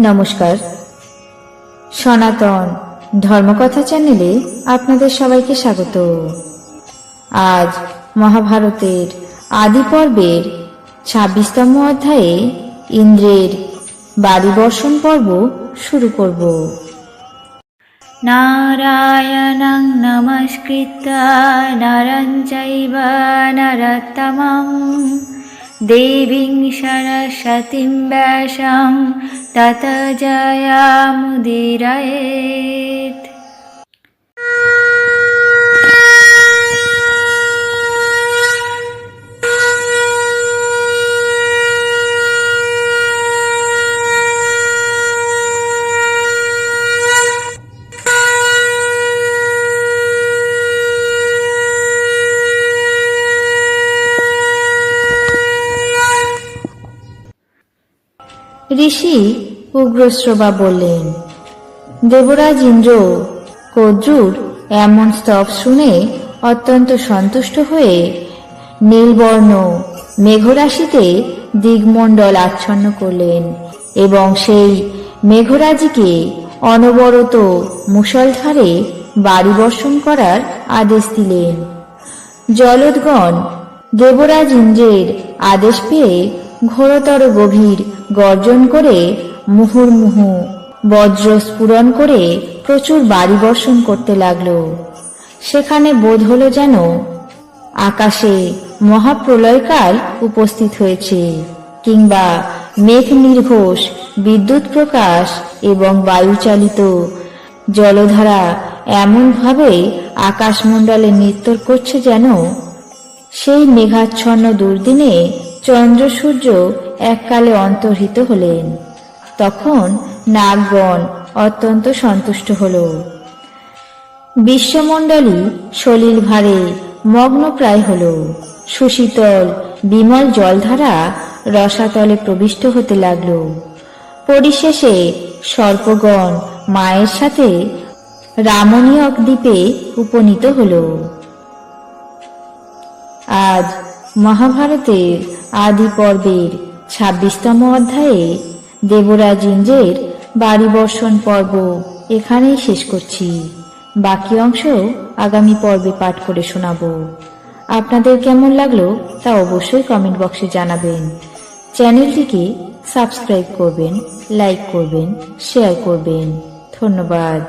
নমস্কার। সনাতন ধর্মকথা চ্যানেলে আপনাদের সবাইকে স্বাগত। আজ মহাভারতের আদি পর্বের ছাব্বিশতম অধ্যায়ে ইন্দ্রের বাড়ি বর্ষণ পর্ব শুরু করব। নারায়ণং নমস্কৃত নারঞ্চৈব নরতমম দেবীং সরস্বতীং ব্যাসাম তত জয়ামুদিরয়েত। ঋষি উগ্রশ্রবা বললেন, দেবরাজ ইন্দ্র কদ্রুর এমন স্তব শুনে অত্যন্ত সন্তুষ্ট হয়ে নীলবর্ণ মেঘরাশিতে দিগমণ্ডল আচ্ছন্ন করলেন এবং সেই মেঘরাজিকে অনবরত মুষলধারে বাড়ি বর্ষণ করার আদেশ দিলেন। জলদগণ দেবরাজ ইন্দ্রের আদেশ পেয়ে ঘোরতর গভীর গর্জন করে মুহুর্মুহু, বজ্র স্ফুরণ করে প্রচুর বাড়ি বর্ষণ করতে লাগল। সেখানে বোধ হলো যেন আকাশে মহাপ্রলয়কাল উপস্থিত হয়েছে, কিংবা মেঘ নির্ঘোষ, বিদ্যুৎ প্রকাশ এবং বায়ুচালিত জলধারা এমনভাবে আকাশমণ্ডলে নৃত্য করছে যেন সেই মেঘাচ্ছন্ন দুর্দিনে চন্দ্র সূর্য এককালে অন্তর্হিত হলেন। তখন নাগগণ অত্যন্ত সন্তুষ্ট হল। বিশ্বমণ্ডলী সলিল ভারে মগ্ন প্রায় হল। সুশীতল, বিমল জলধারা রসাতলে প্রবিষ্ট হতে লাগল। পরিশেষে সর্পগণ মায়ের সাথে রামণীয়ক দ্বীপে উপনীত হলো। আজ মহাভারতের আদি পর্বের ছাব্বিশতম অধ্যায়ে দেবরাজ ইন্দ্রের বাড়ি বর্ষণ পর্ব এখানেই শেষ করছি। বাকি অংশ আগামী পর্বে পাঠ করে শোনাব। আপনাদের কেমন লাগল তা অবশ্যই কমেন্ট বক্সে জানাবেন। চ্যানেলটিকে সাবস্ক্রাইব করবেন, লাইক করবেন, শেয়ার করবেন। ধন্যবাদ।